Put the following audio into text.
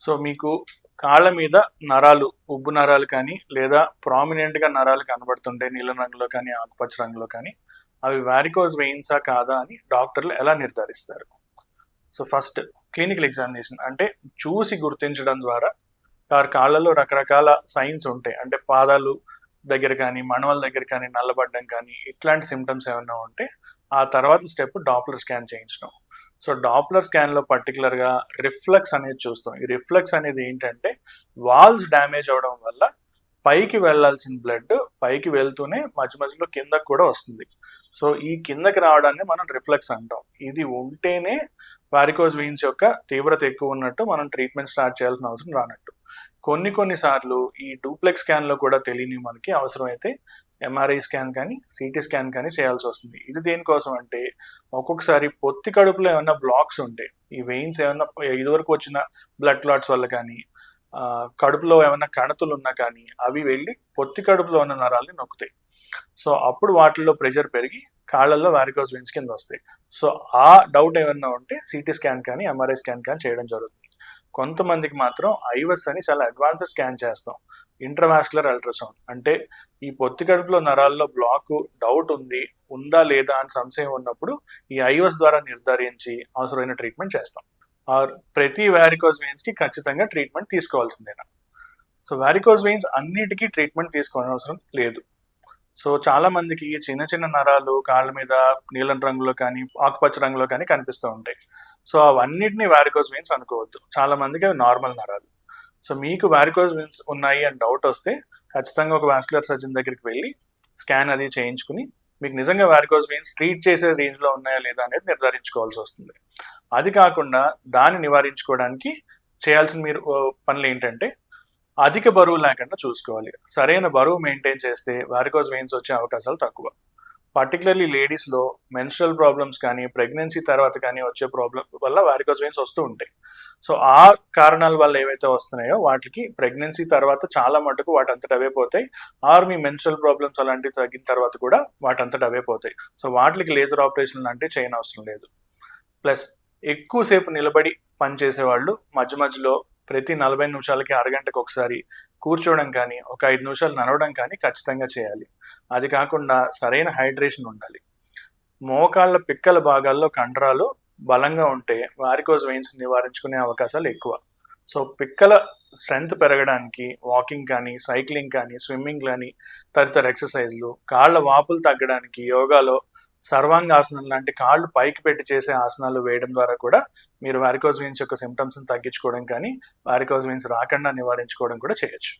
So మీకు కాళ్ళ మీద నరాలు ఉబ్బు నరాలు కానీ లేదా ప్రామినెంట్గా నరాలు కనబడుతుంటే నీలం రంగులో కానీ ఆకుపచ్చ రంగులో కానీ అవి వారికోజ్ వెయిన్సా కాదా అని డాక్టర్లు ఎలా నిర్ధారిస్తారు? సో ఫస్ట్ క్లినికల్ ఎగ్జామినేషన్ అంటే చూసి గుర్తించడం ద్వారా వారి కాళ్ళలో రకరకాల సైన్స్ ఉంటాయి. అంటే పాదాలు దగ్గర కానీ మణువల దగ్గర కానీ నల్లబడ్డం కానీ ఇట్లాంటి సిమ్టమ్స్ ఏమైనా ఉంటే ఆ తర్వాత స్టెప్ డాప్లర్ స్కాన్ చేయించడం. సో డాప్లర్ స్కాన్లో పర్టికులర్గా రిఫ్లెక్స్ అనేది చూస్తాం. ఈ రిఫ్లెక్స్ అనేది ఏంటంటే వాల్స్ డ్యామేజ్ అవడం వల్ల పైకి వెళ్ళాల్సిన బ్లడ్ పైకి వెళ్తూనే మధ్య మధ్యలో కిందకు కూడా వస్తుంది. సో ఈ కిందకి రావడాన్ని మనం రిఫ్లెక్స్ అంటాం. ఇది ఉంటేనే వారికోజ్ వెయిన్స్ యొక్క తీవ్రత ఎక్కువ ఉన్నట్టు మనం ట్రీట్మెంట్ స్టార్ట్ చేయాల్సిన అవసరం రానట్టు. కొన్ని కొన్ని సార్లు ఈ డూప్లెక్స్ స్కాన్లో కూడా తెలియని మనకి అవసరమైతే ఎంఆర్ఐ స్కాన్ కానీ సిటీ స్కాన్ కానీ చేయాల్సి వస్తుంది. ఇది దేనికోసం అంటే ఒక్కొక్కసారి పొత్తి కడుపులో ఏమైనా బ్లాక్స్ ఉంటాయి ఈ వెయిన్స్ ఏమైనా ఇదివరకు వచ్చిన బ్లడ్ క్లాట్స్ వల్ల కానీ కడుపులో ఏమైనా కణతులు ఉన్నా కానీ అవి వెళ్ళి పొత్తి కడుపులో ఉన్న నరాల్ని నొక్కుతాయి. సో అప్పుడు వాటిల్లో ప్రెషర్ పెరిగి కాళ్ళల్లో వారికోస్ వెయిన్స్ కింద వస్తాయి. సో ఆ డౌట్ ఏమన్నా ఉంటే సిటీ స్కాన్ కానీ ఎంఆర్ఐ స్కాన్ కానీ చేయడం జరుగుతుంది. కొంతమందికి మాత్రం ఐవస్ అని చాలా అడ్వాన్స్డ్ స్కాన్ చేస్తాం. Intravascular ultrasound. అంటే ఈ పొత్తి కడుపులో నరాల్లో బ్లాక్ డౌట్ ఉంది ఉందా లేదా అని సంశయం ఉన్నప్పుడు ఈ ఐఓఎస్ ద్వారా నిర్ధారించి అవసరమైన ట్రీట్మెంట్ చేస్తాం. ఆర్ ప్రతి వ్యారికోజ్ వెయిన్స్కి ఖచ్చితంగా ట్రీట్మెంట్ తీసుకోవాల్సిందేనా? సో వ్యారికోజ్ వెయిన్స్ అన్నిటికీ ట్రీట్మెంట్ తీసుకోవాల్సిన అవసరం లేదు. సో చాలా మందికి చిన్న చిన్న నరాలు కాళ్ళ మీద నీలం రంగులో కానీ ఆకుపచ్చ రంగులో కానీ కనిపిస్తూ ఉంటాయి. సో అవన్నిటిని వ్యారికోజ్ వెయిన్స్ అనుకోవద్దు. చాలా మందికి అవి నార్మల్ నరాలు. సో మీకు వారికోజ్ వెయిన్స్ ఉన్నాయి అని డౌట్ వస్తే ఖచ్చితంగా ఒక వాస్కులర్ సర్జన్ దగ్గరికి వెళ్ళి స్కాన్ అది చేయించుకుని మీకు నిజంగా వారికోజ్ వెయిన్స్ ట్రీట్ చేసే రేంజ్లో ఉన్నాయా లేదా అనేది నిర్ధారించుకోవాల్సి వస్తుంది. అది కాకుండా దాన్ని నివారించుకోవడానికి చేయాల్సిన మీరు పనులు ఏంటంటే అధిక బరువు లేకుండా చూసుకోవాలి. సరైన బరువు మెయింటైన్ చేస్తే వారికోజ్ వెయిన్స్ వచ్చే అవకాశాలు తక్కువ. పర్టికులర్లీ లేడీస్లో మెన్స్ట్రల్ ప్రాబ్లమ్స్ కానీ ప్రెగ్నెన్సీ తర్వాత కానీ వచ్చే ప్రాబ్లం వల్ల వారికోజ్ వెయిన్స్ వస్తూ ఉంటాయి. సో ఆ కారణాల వల్ల ఏవైతే వస్తున్నాయో వాటికి ప్రెగ్నెన్సీ తర్వాత చాలా మటుకు వాటంతట అవే పోతాయి. ఆర్ మీ మెన్స్ట్రల్ ప్రాబ్లమ్స్ అలాంటివి తగ్గిన తర్వాత కూడా వాటంతట అవే పోతాయి. సో వాటికి లేజర్ ఆపరేషన్ లాంటివి చేయనవసరం లేదు. ప్లస్ ఎక్కువసేపు నిలబడి పనిచేసే వాళ్ళు మధ్య మధ్యలో ప్రతి నలభై నిమిషాలకి అరగంటకు ఒకసారి కూర్చోవడం కానీ ఒక ఐదు నిమిషాలు నడవడం కానీ ఖచ్చితంగా చేయాలి. అది కాకుండా సరైన హైడ్రేషన్ ఉండాలి. మోకాళ్ళ పిక్కల భాగాల్లో కండరాలు బలంగా ఉంటే వారికోజ్ వెయిన్స్ నివారించుకునే అవకాశాలు ఎక్కువ. సో పిక్కల స్ట్రెంగ్త్ పెరగడానికి వాకింగ్ కానీ సైక్లింగ్ కానీ స్విమ్మింగ్ కానీ తదితర ఎక్సర్సైజ్లు కాళ్ళ వాపులు తగ్గడానికి యోగాలో సర్వాంగాసనం లాంటి కాళ్ళు పైకి పెట్టి చేసే ఆసనాలు వేయడం ద్వారా కూడా మీరు వారికోజ్ వెయిన్స్ యొక్క సిమ్టమ్స్ని తగ్గించుకోవడం కానీ వారికోజ్ వెయిన్స్ రాకుండా నివారించుకోవడం కూడా చేయొచ్చు.